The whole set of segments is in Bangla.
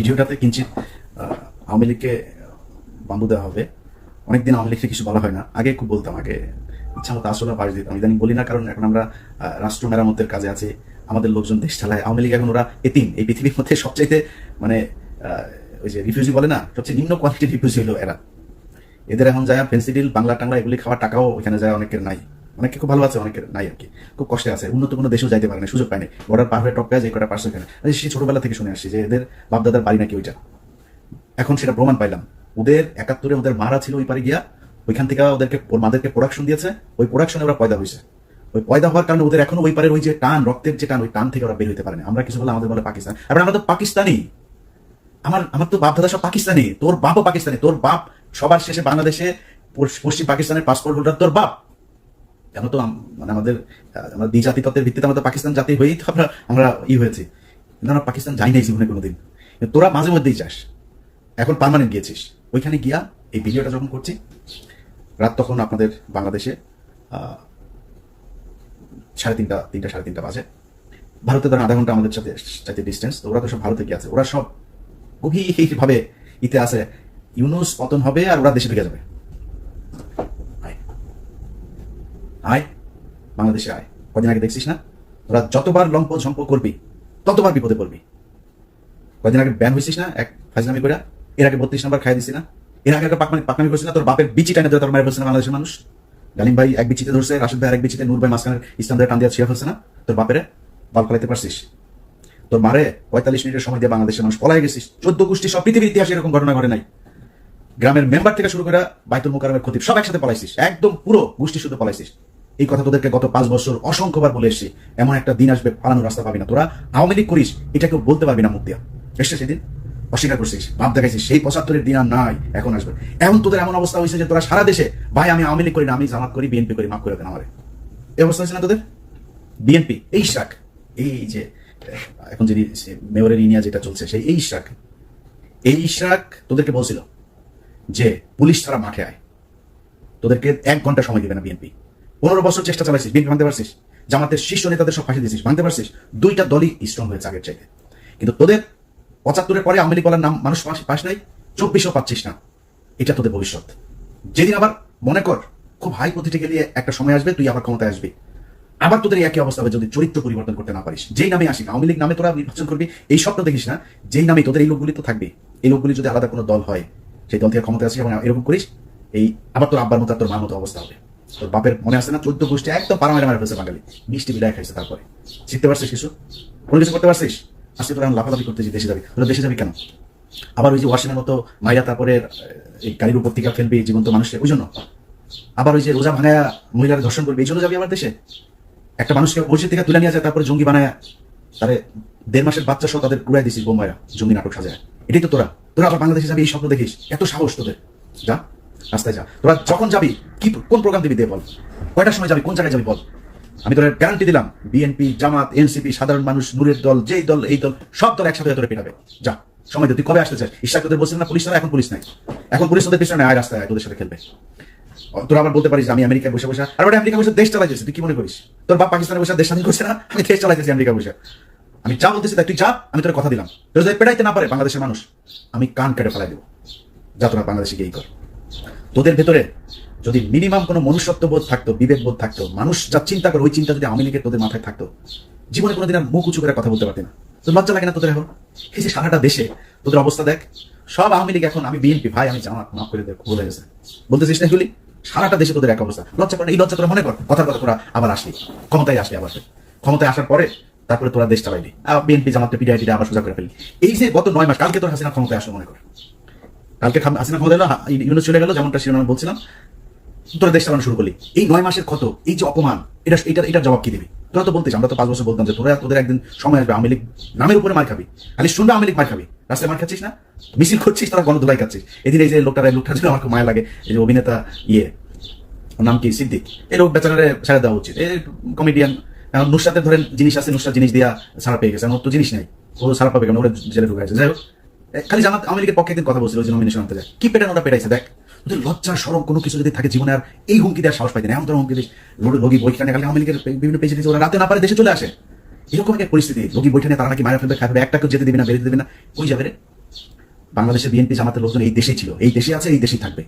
ভিডিওটাতে কিঞ্চিত আওয়ামী লীগকে বাম্বু দেওয়া হবে। অনেকদিন আওয়ামী লীগকে কিছু বলা হয় না। আগে খুব বলতাম আগে, ইচ্ছা মতো আসলে পাশ দিতাম। ইদানিং বলি না, কারণ এখন আমরা রাষ্ট্র মেরামতের কাজে আছি। আমাদের লোকজন দেশ চালায়। আওয়ামী লীগ এখন ওরা এতিম। এই পৃথিবীর মধ্যে সবচাইতে মানে ওই যে রিফিউজি বলে না, সবচেয়ে নিম্ন কোয়ালিটির রিফিউজি হলো এরা। এদের এখন যায় ফেন্সিডিল বাংলা টাংলা এগুলি খাওয়ার টাকাও ওখানে যায়, অনেকের নাই। অনেকে খুব ভালো আছে, অনেকের নাই আর কি। খুব কষ্টে আছে, উন্নত কোনো দেশেও যাইতে পারে না, সুযোগ পায়নি বর্ডার পার হয়ে টপকায় যে কটা এখানে। আরে সে ছোটবেলা থেকে শুনে আসছি যে এদের বাপদাদার বাড়ি নাকি ওইটা। এখন সেটা প্রমাণ পাইলাম। ওদের একাত্তরে ওদের মারা ছিল ওই পারে গিয়া, ওইখান থেকে ওদেরকে মাদেরকে প্রোডাকশন দিয়েছে। ওই প্রোডাকশনে ওরা পয়দা হয়েছে ওই পয়দা হওয়ার কারণে ওদের এখনও ওই পারের ওই যে টান, রক্তের যে টান, ওই টান থেকে ওরা বের হতে পারে না। আমরা কিছু বলে আমাদের বলে পাকিস্তান। এবার আমরা তো পাকিস্তানি। আমার আমার তো বাপ দাদা সব পাকিস্তানি। তোর বাপও পাকিস্তানি। তোর বাপ সবার শেষে বাংলাদেশে, পশ্চিম পাকিস্তানের পাসপোর্ট হোল্ডার তোর বাপ। কেন তো মানে আমাদের আমরা দ্বিজাতি তত্ত্বের ভিত্তিতে আমাদের পাকিস্তান জাতি হয়েই তো আমরা আমরা ই হয়েছি। কিন্তু আমরা পাকিস্তান যাই নাই জীবনে কোনোদিন। তোরা মাঝে মধ্যেই যাস। এখন পার্মানেন্ট গিয়েছিস। ওইখানে গিয়া এই ভিডিওটা যখন করছি, রাত তখন আপনাদের বাংলাদেশে সাড়ে তিনটা তিনটা, সাড়ে তিনটা বাজে। ভারতে ধরেন আধা ঘণ্টা আমাদের সাথে চাইতে ডিস্টেন্স তো ওরা তো সব ভারতে গিয়ে আছে ওরা সব গভীরভাবে ইতে আছে। ইউনুস পতন হবে আর ওরা দেশে ঢুকে যাবে আয় আয়, বাংলাদেশে আয়। কদিন আগে দেখছিস না? ওরা যতবার লম্প ঝম্প করবি, ততবার বিপদে পড়বি। কদিন আগে ব্যান হয়েছিস না এক ফাজলামি করে এর আগে বত্রিশ নাম্বার খাই দিছি না? এর আগে একটা পাকমানি পাকনামি করছিস না? তোর বাপের বিচি টাইনে ধরে তোর মায়ের ফেলছে না বাংলাদেশের মানুষ? গালিম ভাই এক বিচিতে ধরছে, রাশিদ ভাই আরেক বিচিতে, নূর ভাই মাঝখানের ইসলাম ধরে টান দিয়ে ছিঁড়ে ফেলছে না? তোর বাপের বাল ফলাইতে পারছিস? তোর মারে পঁয়তাল্লিশ মিনিটের সময় দিয়ে বাংলাদেশের মানুষ পলাই গেছিস। চোদ্দ গোষ্ঠী, সব পৃথিবীর ইতিহাসে এরকম ঘটনা ঘটে নাই। গ্রামের মেম্বার থেকে শুরু করে বাইতুল মোকারমের ক্ষতি সব একসাথে পলাইছিস। একদম পুরো গোষ্ঠী শুধু পলাইছিস। এই কথা তোদেরকে গত পাঁচ বছর অসংখ্যবার বলে এসেছি। এমন একটা দিন আসবে, পালানোর রাস্তা পাবি না। তোরা আওয়ামী লীগ করিস, এটা কেউ বলতে পারবি না মুখ দিয়া এসছে সেদিন? অস্বীকার করছিস, ভাব দেখাইছিস, সেই পঁচাত্তরের দিন আর নাই, এখন আসবে। এখন তোদের এমন অবস্থা হয়েছে যে তোরা সারা দেশে, ভাই, আমি আওয়ামী লীগ করি না, আমি জামাত করি, বিএনপি করি, মাফ করে দেন আমারে। এই অবস্থা হয়েছে না তোদের? বিএনপি, এই শাক, এই যে, এখন যিনি মেয়রের ইনিয়া যেটা চলছে, সেই এই শাক এই শাক তোদেরকে বলছিল যে, পুলিশ ছাড়া মাঠে আয়। তোদেরকে এক ঘণ্টা সময় দিবে না বিএনপি। পনেরো বছর চেষ্টা চালাইছিস বিএনপি ভাঙতে পারছিস, জামাতের শীর্ষ নেতাদের সব ফাঁসি দিয়েছিস, ভাঙতে পারছিস, দুইটা দলই স্ট্রং হয়েছে আগের চাইতে। কিন্তু তোদের পঁচাত্তরের পরে আওয়ামী বলার নাম মানুষ পাস- নাই, চব্বিশও পাচ্ছিস না। এটা তোদের ভবিষ্যৎ। যেদিন আবার মনে কর, খুব হাই প্রতিটি গেলে একটা সময় আসবে, তুই আবার ক্ষমতায় আসবি। আবার তোদের একই অবস্থা হবে যদি চরিত্র পরিবর্তন করতে না পারিস। যেই নামে আসিস, আওয়ামী লীগ নামে তোরা নির্বাচন করবি, এই স্বপ্ন দেখিস না, যেই নামে তোদের এই লোকগুলি তো থাকবে এই লোকগুলি যদি আলাদা কোনো দল হয়, সেই দল থেকে ক্ষমতা আসিস এবং এরকম করিস, এই আবার তোর আব্বার মতো তোর মার মতো অবস্থা হবে। তোর বাপের মনে আছে না? চোদ্দ গোষ্ঠী একদম পারা মেরে ফেলছে বাঙালি। মিষ্টি বিদায় খাইছে তারপরে। শিখতে পারছিস কিছু? কোনো কিছু করতে পারছিস? আজকে তোরা লাফালাফি করতেছি দেশে যাবি। তোরা দেশে যাবি কেন? আবার ওই যে ওয়াশিনের মতো মাইরা তারপরে এই গাড়ির উপর থেকে ফেলবি, জীবন্ত মানুষকে, ওই জন্য। আবার ওই যে রোজা ভাঙায়া মহিলারা ধর্ষণ করবে, এই জন্য যাবি আমার দেশে? একটা মানুষকে মসজিদ থেকে তুলে নিয়ে যায়, তারপরে জঙ্গি বানায় তারে দেড় মাসের বাচ্চা সহ তাদের উড়াই দিছিস বোম্বাইরা জঙ্গি নাটক সাজায়। এটাই তো তোরা। তোরা আবার বাংলাদেশে যাবি, এই স্বপ্ন দেখিস। এত সাহস তোদের। যা। রাস্তায় যা। তোরা যখন যাবি, কি কোন প্রোগ্রাম দিবি দে বল। কয়টার সময় যাবি, কোন জায়গায় যাবি বল। আমি তোর গ্যারান্টি দিলাম বিএনপি জামাত এনসিপি সাধারণ মানুষ, নূরের দল, যেই দল, এই দল, সব দল একসাথে তোরে পেটাবে। যা, সময় তুই কবে আসতে চাস? ইশাক, তোদের বলছিস না, পুলিশ ছাড়া এখন পুলিশ নাই। এখন পুলিশ তোদের পিছনে আয় রাস্তায় তোদের সাথে খেলবে। তোরা আবার বলতে পারিস আমি আমেরিকায় বসে বসে আর আমেরিকা বসে দেশ চালাইতেছে তুই কি মনে করিস? তোর বাপ পাকিস্তানে বসে দেশ স্বাধীন করছে না? আমি দেশ চালাইতেছি আমেরিকা বসে। আমি যা বলতেছি তাই তুই যা, আমি তোর কথা দিলাম। তোর যদি পেটাইতে না পারে বাংলাদেশের মানুষ, আমি কান কেটে ফেলাই দেবো। যা তোরা বাংলাদেশে গিয়েই কর। তোদের ভেতরে যদি মিনিমাম কোনো মনুষ্যত্ব বোধ থাকতো বিবেক বোধ থাকতো, মানুষ যা চিন্তা করে ওই চিন্তা যদি আওয়ামী লীগের তোদের মাথায় থাকতো, জীবনে কোনোদিন আর মুখ উঁচু করে কথা বলতে পারতি না। তোর লজ্জা লাগে না তোদের এখন? এই যে সারাটা দেশে তোদের অবস্থা দেখ, সব আওয়ামী লীগ এখন, আমি বিএনপি ভাই, আমি জামাত, মাফ করে দেখ ভুলে গেছে। বলতেছিস না এগুলি? সারাটা দেশে তোদের এক অবস্থা। লজ্জা করে এই লজ্জা তোরা মনে কর, কথার কথা তোরা আবার আসলি, ক্ষমতায় আসলি আবার। ক্ষমতায় আসার পরে তারপরে তোরা দেশ চালাইলি। বিএনপি জামাতকে পিডিআইটিটা আবার সোজা করে ফেললি। এই যে গত নয় মাস, কালকে তোর হাসিনা ক্ষমতায় আসলো মনে কর। কালকে হাসিনা ক্ষমতা এলো চলে গেল, যেমনটা শিরোনামে বলছিলাম। তোরা দেশ চালানো শুরু করলি। এই নয় মাসের ক্ষত, এই যে অপমান, এটা এটা এটার জবাব কি দিবি? তোরা তো বলতিস আমরা তো পাঁচ বছর বলতাম যে তোরা তোদের একদিন সময় আসবে, আওয়ামী নামের উপরে মার খাবি। খালি শুনবে আওয়ামী মার খাবি। রাস্তায় মার খাচ্ছিস না? মিছিল করছিস, তারা গণদোলাই খাচ্ছিস। এদিন এই যে লোকটা লোকটার জন্য আমার মায়া লাগে, এই যে অভিনেতা ইয়ে নাম কি? সিদ্দিক। এই লোক বেচারারে ছেড়ে দেওয়া উচিত। এই কমেডিয়ান নুসরাতের ধরেন জিনিস আছে, নুসরাত জিনিস দিয়া ছাড়া পেয়ে গেছে। আমার তো জিনিস নাই। ও ছাড়া পাবে কেন? ওরা জেলে ঢুকাইছে। যাই হোক। খালি জামাত আওয়ামী লীগের পক্ষে একদিন কথা বলছিল যে নমিনেশন আনতে যায়। কি পেটান ওটা পেটাইছে? দেখ ওদের লজ্জা সরম কোনো কিছু যদি থাকে জীবনে আর এই হুমকি দেওয়ার সাহস পাইতে না এমন ধরনের হুমকি দিস। রোগী বইখানে খালি আওয়ামী লীগের বিভিন্ন পেজে দিচ্ছে ওরা রাতে না পারে দেশে চলে আসে। এরকম একটা পরিস্থিতি। রোগী বইখানে তারা নাকি মারা ফেলবে খাবে একটা কেউ যেতে দিবে না, বেরোতে দিবে না। ওই যাবে রে? বাংলাদেশের বিএনপি জামাতের লোকজন এই দেশেই ছিল। এই দেশে আছে, এই দেশেই থাকবে।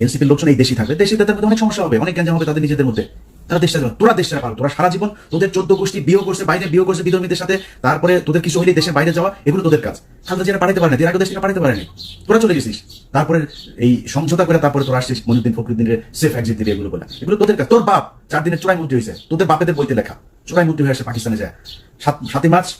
এনসিপির লোকজন এই দেশেই থাকবে। দেশে তাদের মধ্যে অনেক সমস্যা হবে। অনেক জ্ঞান গ্যাঞ্জাম হবে তাদের নিজেদের মধ্যে। তারা দেশটা। তোরা দেশটা পারো তোরা সারা জীবন তোদের চোদ্দ গোষ্ঠী বিয়ে করছে, বাইরে বিয়ে করছে বিধর্মীদের সাথে, তারপরে তোদের কিছু হইলে দেশের বাইরে যাওয়া, এগুলো তোদের কাজ। খালদা যারা পাঠাতে পারে না, এর আগে দেশ পাঠাতে পারেনি। তোরা চলে গেছিস। তারপরে এই সমঝোতা করে তারপরে তোরা আসছিস মনুদ্দিন ফখরুদ্দিনের সেফ এক্সিট দিলে এগুলো বলে। এগুলো তোদের কাজ। তোর বাপ চার দিনের চোরাই মন্ত্রী হয়েছে। তোদের বাপেদের বইতে লেখা। চোরাই মন্ত্রী হয়ে আসে পাকিস্তানে যায়। সাত সাতই মার্চ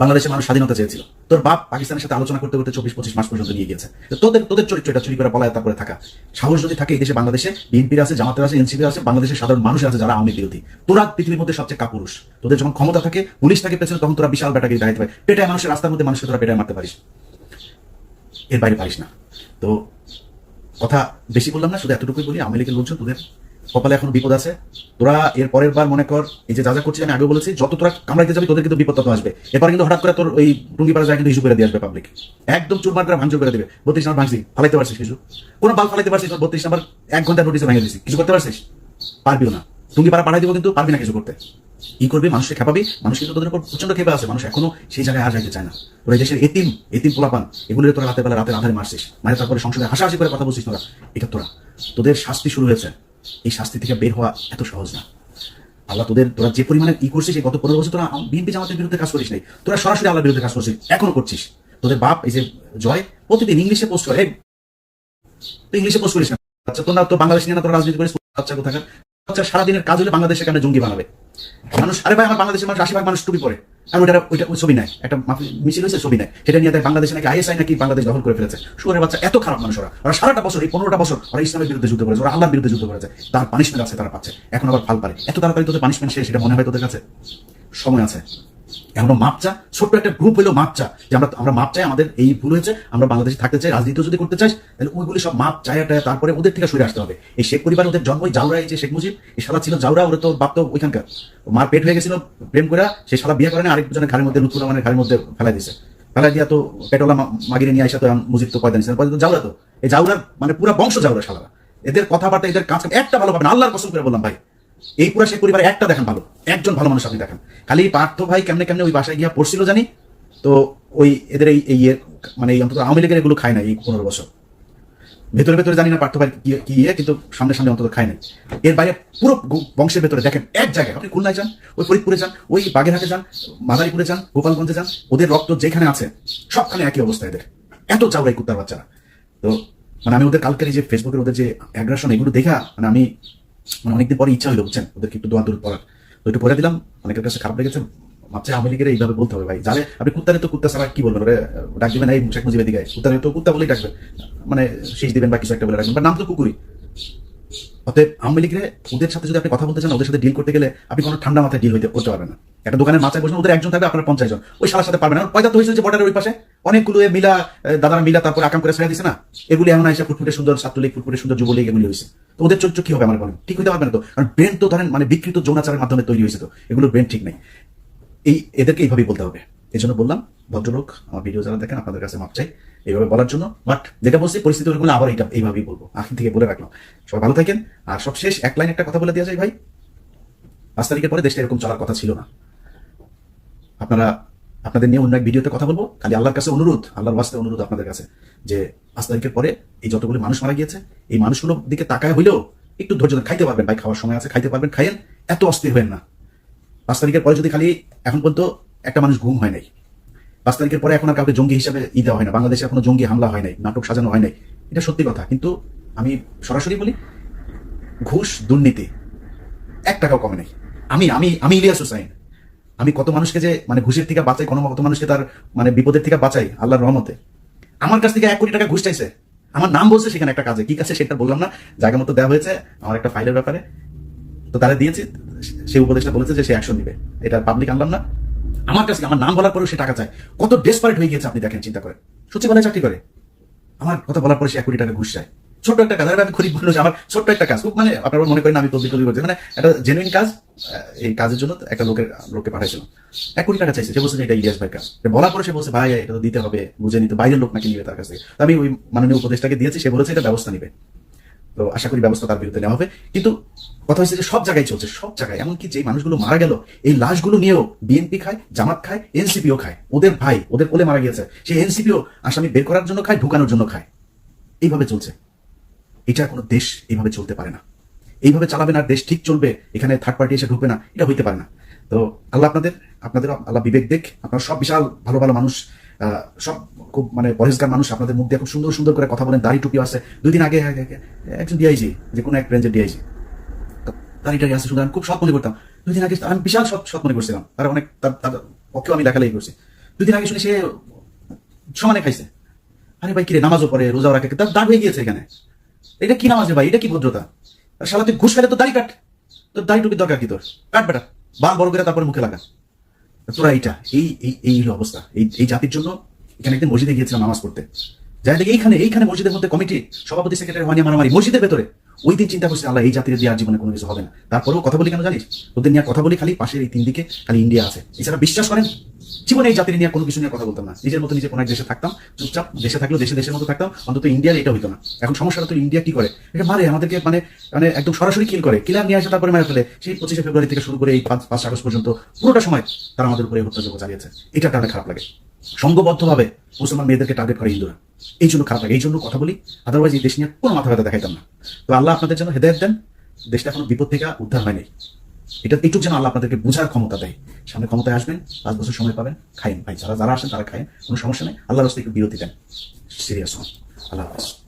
বাংলাদেশের মানুষ স্বাধীনতা চেয়েছিল। তোর বাপ পাকিস্তানের সাথে আলোচনা করতে করতে চব্বিশ, পঁচিশ মাস পর্যন্ত নিয়ে গিয়েছে। তো তোদের তোদের চরিত্র এটা চুরি করে পলায় তারপরে থাকা। সাহস যদি থাকে এই দেশে বাংলাদেশে, বিএনপির আছে, জামাতের আছে এনসিপি আছে, বাংলাদেশের সাধারণ মানুষ আছে যারা আওয়ামী বিরোধী। তোরা পৃথিবীর মধ্যে সবচেয়ে কাপুরুষ। তোদের যখন ক্ষমতা থাকে, পুলিশ থাকে পেছনে, তখন তোরা বিশাল ব্যাটাকে দাঁড়াতে পারে পেটায় মানুষের রাস্তার মধ্যে মানুষকে তোরা পেটায় মারতে পারিস। এর বাইরে পারিস না। তো কথা বেশি বললাম না, শুধু এতটুকুই বলি, আওয়ামী লীগের লোকজন তোদের কপালে এখন বিপদ আছে। তোরা এর পরের বার মনে কর, এই যে যা যা করছিস আমি আগেও বলেছি, যত তোরা কামড়াইতে যাবি, তোদের কিন্তু বিপদ তত আসবে। এরপর কিন্তু হঠাৎ করে তোর ওই টুঙ্গি পাড়া যায় কিন্তু ইস্যু করে দিয়ে আসবে পাবলিক একদম চুরমার করে ভাঙচুর করে দেবে। বত্রিশ নাম্বার ভাঙছি, ফালাইতে পারছিস কিছু? কোনো বাল ফালাইতে পারছিস বত্রিশ নাম্বার এক ঘণ্টা নোটিসে ভেঙে দিছিস কিছু করতে পারছিস? পারবিও না। টুঙ্গি পাড়া পাঠাই দিব কিন্তু পারবি না কিছু করতে। কি করবি? মানুষকে খেপাবি? মানুষ কিন্তু তোদের উপর প্রচণ্ড খেপে আছে। মানুষ এখনও সেই জায়গায় আর যাইতে চায় না। তোরা দেশের এতিম এতিম পোলাপান, এগুলো তোরা রাতে বেলা রাতের আধারে মারছিস। মানে তারপরে সংসদে হাসাহাসি করে কথা বলছিস তোরা। এটা তোরা। তোদের শাস্তি শুরু হয়েছে। এই শাস্তি থেকে বের হওয়া এত সহজ না। আল্লাহ তোদের, তোরা যে পরিমাণে ই করছিস গত পনেরো বছর তোরা বিএনপি জামাতের বিরুদ্ধে কাজ করিস নাই। তোরা সরাসরি আল্লাহর বিরুদ্ধে কাজ করছিস, এখনও করছিস। তোদের বাপ এই যে জয়, প্রতিদিন ইংলিশে পোস্ট করে তুই ইংলিশে পোস্ট করিস না আচ্ছা তোরা তো বাংলাদেশ নিয়ে না, তোরা রাজনীতি করিস বাচ্চা কোথাকার? সারাদিনের কাজ হলে বাংলাদেশে কেন জঙ্গি বানাবে? মানুষ আরে ভাই, আমার বাংলাদেশের মানুষ আশি ভাগ মানুষ টুপি পরে। আর ওইটা ওইটা ওই ছবি নাই। একটা মিছিল হয়েছে, ছবি নাই। সেটা নিয়ে তাই বাংলাদেশে নাকি আইএসআই নাকি বাংলাদেশ দখল করে ফেলেছে। সুরের বাচ্চা এত খারাপ মানুষ ওরা। ওরা সারাটা বছর, এই পনেরোটা বছর ওরা ইসলামের বিরুদ্ধে যুদ্ধ করেছে, ওরা আল্লাহর বিরুদ্ধে যুদ্ধ করেছে। তার পানিশমেন্ট আছে, তারা পাচ্ছে। এখন আবার ফাল পারে। এত তাড়াতাড়ি তোদের পানিশমেন্ট শেষ সেটা মনে হয় তোদের কাছে? সময় আছে। এখনও মাপ চা ছোট্ট একটা গ্রুপ হলো মাপ চা যে আমরা আমরা মাপ চাই আমাদের এই ভুল হয়েছে, আমরা বাংলাদেশে থাকতে চাই রাজনীতি যদি করতে চাই তাহলে ওইগুলি সব মাপ একটা তারপরে ওদের থেকে সরে আসতে হবে। এই শেখ পরিবার ওদের জন্মই জাউরা এই যে শেখ মুজিব, এই শালা ছিল জাউরা, ওরা তো বাপ তো ওইখানকার। মার পেট হয়ে গেছিল, প্রেম করে সে শালা বিয়ে করে না আরেকজনের ঘরের মধ্যে, লুৎফুর রহমানের ঘরের মধ্যে ফেলাই দিয়েছে ফেলাই দিয়া তো পেটোলা মাগিরে নিয়ে আসা তো মুজিব তো পয়দা পয়দা তো জাউরা তো। এই জাউরার মানে পুরো বংশ জাউরা শালারা। এদের কথাবার্তা, এদের কাজ একটা ভালো পাবেন আল্লাহর কসম করে বললাম ভাই। এই পুরা শেখ পরিবারে একটা দেখেন ভালো, একজন ভালো মানুষ আপনি দেখেন। খালি পার্থ ভাই কেমনে কেমনে ওই বাসায় গিয়া পড়ছিল জানি? তো ওই এদের এই এই ইয়ে মানে অন্তত আওয়ামী লীগের এগুলো খায় না এই পনেরো বছর। ভেতরে ভেতরে জানি না পার্থ ভাই কি ইয়ে কিন্তু সামনে সামনে অন্তত খায় নাই। এর বাইরে পুরো বংশের ভেতরে দেখেন, এক জায়গায়। আপনি খুলনায় যান, ওই ফরিদপুরে যান, ওই বাগেরহাটে যান, মাদারীপুরে যান, গোপালগঞ্জে যান, ওদের রক্ত যেখানে আছে, সবখানে একই অবস্থা এদের। এত চাউরাই কুত্তার বাচ্চারা। তো মানে আমি ওদের কালকের যে ফেসবুকের ওদের যে অ্যাগ্রাসন এগুলো দেখা মানে আমি মানে অনেকদিন পরে ইচ্ছা হলো বুঝছেন? ওদেরকে একটু দোয়া দূর পড়ার তো একটু পড়ে দিলাম, অনেকের কাছে খারাপ লেগেছে। ভাবছে আমি লীগের, এইভাবে বলতে হবে ভাই। জানে, আপনি কুত্তারে তো কুত্তা ছাড়া কি বলবেন? ওরে, ডাক দিবেন, এই শেখ মুজিবের দিকে কুত্তারে তো কুত্তা বলেই ডাকবেন। মানে শীষ দিবেন বা কিছু একটা বলে রাখবেন। বা নাম তো কুকুরি অতএব আওয়ামী লীগের ওদের সাথে যদি আপনি কথা বলতে চান, ওদের সাথে ডিল করতে গেলে আপনি কোনো ঠান্ডা মাথায় ডিল হইতে করতে পারবেন না। একটা দোকানের মাথায় বসে ওদের একজন থাকবে, আপনার পঞ্চাশ জন। ওই শালার সাথে পারবেন না। পয়দা তো হয়েছে যে বর্ডারের ওই পাশে। অনেকগুলো মিলা দাদারা মিলা তারপর আকাম করে ছেড়ে দিছে না? এগুলি এমন আইসা ফুটফুটে সুন্দর, ছাত্রলীগ, ফুটফুটে সুন্দর যুবলীগ এগুলি হয়েছে তো ওদের চরিত্র কি হবে আমার বলেন? ঠিক হইতে পারবে না তো? কারণ ব্রেন তো ধরেন মানে বিকৃত যৌনাচারের মাধ্যমে তৈরি হয়েছে তো। এগুলোর ব্রেন ঠিক নেই। এই, এদেরকে এইভাবেই বলতে হবে। এই জন্য বললাম, ভদ্রলোক, আমার ভিডিও যারা দেখেন, আপনাদের কাছে মাপ চাই। এইভাবে বলার জন্য বাট যেটা বলছি, পরিস্থিতি হলে আবার এইটা এইভাবেই বলব। আখির থেকে বলে রাখলাম। সবাই ভালো থাকেন। আর সব শেষ এক লাইন একটা কথা বলে দেওয়া যায় ভাই। পাঁচ তারিখের পরে দেশটা এরকম চলার কথা ছিল না। আপনারা আপনাদের নিয়ে অন্য এক ভিডিওতে কথা বলব। খালি আল্লাহর কাছে অনুরোধ, আল্লাহর বাস্তে অনুরোধ আপনাদের কাছে, যে পাঁচ তারিখের পরে এই যতগুলো মানুষ মারা গিয়েছে, এই মানুষগুলোর দিকে তাকায় হইলেও একটু ধৈর্য ধরে খাইতে পারবেন। ভাই, খাওয়ার সময় আছে, খাইতে পারবেন। খাইয়েন, এত অস্থির হবেন না। পাঁচ তারিখের পরে যদি খালি এখন পর্যন্ত একটা মানুষ ঘুম হয় নাই পাঁচ তারিখের পরে এখন আর কাউকে জঙ্গি হিসাবে ই দেওয়া হয় না। বাংলাদেশে এখনও জঙ্গি হামলা হয় নাই, নাটক সাজানো হয় নাই। এটা সত্যি কথা। কিন্তু আমি সরাসরি বলি, ঘুষ দুর্নীতি, এক টাকাও কমে নাই। আমি আমি আমি ইলিয়াস হুসাইন। আমি কত মানুষকে যে মানে ঘুষের থেকে বাঁচাই, কোনো কত মানুষকে তার মানে বিপদের থেকে বাঁচাই, আল্লাহর রহমতে। আমার কাছ থেকে এক কোটি টাকা ঘুষ চাইছে। আমার নাম বলছে সেখানে একটা কাজে। কি কাছে সেটা বললাম না। জায়গা মতো দেওয়া হয়েছে, আমার একটা ফাইলের ব্যাপারে। তো তারা দিয়েছি সেই উপদেশটা বলেছে যে সে অ্যাকশন দিবে এটা পাবলিক আনলাম না। আমার কাছে আমার নাম বলার পরেও সে টাকা চায়। কত ডেসপারেট হয়ে গিয়েছে আপনি দেখেন, চিন্তা করে সচিবালয়ে চাকরি করে। আমার কথা বলার পরে সে এক কোটি টাকা ঘুষ চায়। ছোট্ট একটা কাজ আমি খুবই মানুষ, আমার ছোট্ট একটা কাজ। খুব মানে আপনারা মনে করেন আমি তদবির তদবির করছি। মানে একটা জেনুইন কাজ এই কাজের জন্য একটা লোকের, লোককে পাঠাইছিল এক কোটি টাকা চাইছে। সে বলছে এটা ইলিয়াস ভাই কাজ। বলার পরে সে বলছে, ভাই, এটা তো দিতে হবে, বুঝে নিতে বাইরের লোক নাকি নিবে তার কাছে আমি ওই মাননীয় উপদেশটাকে দিয়েছি, সে বলেছে এটা ব্যবস্থা নিবে। তো আশা করি ব্যবস্থা তার বিরুদ্ধে নেওয়া হবে। কিন্তু কথা হচ্ছে যে সব জায়গায় চলছে, সব জায়গায়। এমনকি যে মানুষগুলো মারা গেল, এই লাশগুলো নিয়েও বিএনপি খায়, জামাত খায় এনসিপিও খায়। ওদের ভাই, ওদের কোলে মারা গিয়েছে। সেই এনসিপিও আসামি বের করার জন্য খায়, ঢুকানোর জন্য খায়। এইভাবে চলছে। এটা কোনো দেশ এইভাবে চলতে পারে না। এইভাবে চালাবে না, দেশ ঠিক চলবে, এখানে থার্ড পার্টি এসে ঢুকবে না, এটা হইতে পারে না। তো আল্লাহ আপনাদের আপনাদের আল্লাহ বিবেক দেখ, আপনারা সব বিশাল, ভালো ভালো মানুষ। সব খুব মানে পরিষ্কার মানুষ, আপনাদের মুখ দিয়ে খুব সুন্দর সুন্দর করে কথা বলেন, দাড়ি টুপি আছে। দুই দিন আগে একজন ডিআইজি যে কোনো এক রেঞ্জের ডিআইজি দাড়িটাই আছে শুধু আমি খুব সৎ মনে করতাম। দুই দিন আগে আমি বিশাল সৎ সৎ মনে করছিলাম। তার অনেক, তার তার পক্ষেও আমি লেখালেখি করছি। দুই দিন আগে শুনে সে সমানে খাইছে। আরে ভাই, কিরে, নামাজও পড়ে, রোজাও রাখে, তার দাগ হয়ে গিয়েছে এখানে। এটা কি নামাজ ভাই? এটা কি ভদ্রতা? আর শালা, তুই ঘুষ খেলে তো দাড়ি কাট। তোর দাড়ি টুপি দরকার কি তোর? কাট বেটা, বাল বড় করে তারপরে মুখে লাগা। তোরা এইটা এই এই হলো অবস্থা। এই এই জাতির জন্য এখানে একদিন মসজিদে গিয়েছিলাম নামাজ পড়তে। যাই দেখি এইখানে এইখানে মসজিদের মধ্যে কমিটি সভাপতি সেক্রেটারি হয়নি মারামারি, মসজিদের ভেতরে। ওই দিন চিন্তা করছে, আল্লাহ, এই জাতির দিয়ে আর জীবনে কোনো কিছু হবে না। তারপরেও কথা বলি কেন জানিস? ওদের নিয়ে কথা বলি, খালি পাশের এই তিন দিকে খালি ইন্ডিয়া আছে। এছাড়া বিশ্বাস করেন? জীবনে এই জাতির নিয়ে কোনো কিছু নিয়ে কথা বলতাম না। নিজের মতো নিজে কোনো এক দেশে থাকতাম, চুপচাপ দেশে থাকলেও দেশে দেশের মতো থাকতাম, অন্তত ইন্ডিয়ার এটা হইতো না। এখন সমস্যাটা তো ইন্ডিয়া কি করে? এটা মারে, আমাদেরকে মানে মানে একদম সরাসরি কিল করে। কিলার নিয়ে আসে, তারপরে মারা ফেলে। সেই পঁচিশে ফেব্রুয়ারি থেকে শুরু করে এই পাঁচ পাঁচ আগস্ট পর্যন্ত পুরোটা সময় তারা আমাদের উপরে হত্যাযোগ্য চালিয়েছে। এটা কারণে খারাপ লাগে। সংঘবদ্ধভাবে মুসলমান মেয়েদেরকে টার্গেট করে হিন্দুরা। এই জন্য খারাপ লাগে। এই জন্য কথা বলি। আদারওয়াইজ এই দেশ নিয়ে কোনো মাথা ব্যথা দেখাইতাম না। তো আল্লাহ আপনাদের জন্য হেদায়ত দেন। দেশটা এখনও বিপদ থেকে উদ্ধার হয়নি। এটা একটু যেন আল্লাহ আপনাদেরকে বোঝার ক্ষমতা দেয়। সামনে ক্ষমতায় আসবেন, পাঁচ বছর সময় পাবেন, খাইন। ভাই, যারা যারা আসেন তারা খায়েন কোনো সমস্যা নেই। আল্লাহ রাস্তায় একটু বিরতি দেন। সিরিয়াস হন। আল্লাহ হাফেজ।